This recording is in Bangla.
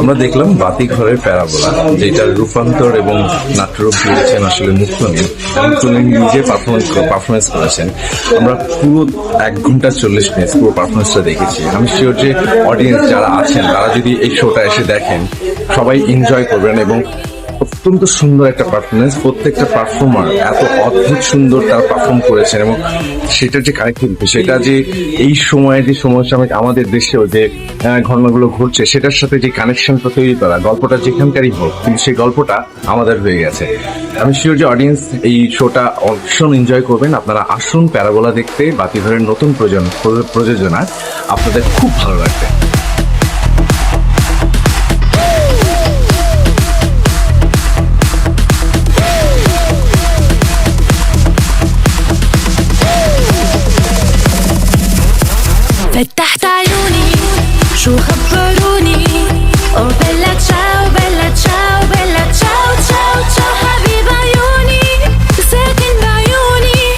আমরা দেখলাম বাতি ঘরের প্যারাবোলা, যেটার রূপান্তর এবং নাট্যরূপ দিয়েছেন আসলে মুক্তনি মুক্তনি নিজে পারফরমেন্স করেছেন। আমরা পুরো এক ঘণ্টা চল্লিশ মিনিট পুরো পারফরমেন্সটা দেখেছি। আমি শিওর যে অডিয়েন্স যারা আছেন, তারা যদি এই শোটা এসে দেখেন, সবাই এনজয় করবেন এবং অত্যন্ত সুন্দর একটা পারফরমেন্স প্রত্যেকটা পারফর্মার এত অদ্ভুত সুন্দর তারা পারফর্ম করেছেন এবং সেটার যে কানেক্টিভিটি সেটা যে এই সময়ে যে সমসাময়িক আমাদের দেশেও যে ঘটনাগুলো ঘটছে, সেটার সাথে যে কানেকশনটা তৈরি করা, গল্পটা যেখানকারই হোক, কিন্তু সেই গল্পটা আমাদের হয়ে গেছে। আমি শিওর যে অডিয়েন্স এই শোটা ভীষণ এনজয় করবেন। আপনারা আসুন প্যারাবোলা দেখতে, বাতিঘরের নতুন প্রযোজনা। আপনাদের খুব ভালো লাগবে। فتحت عيوني شو خبرك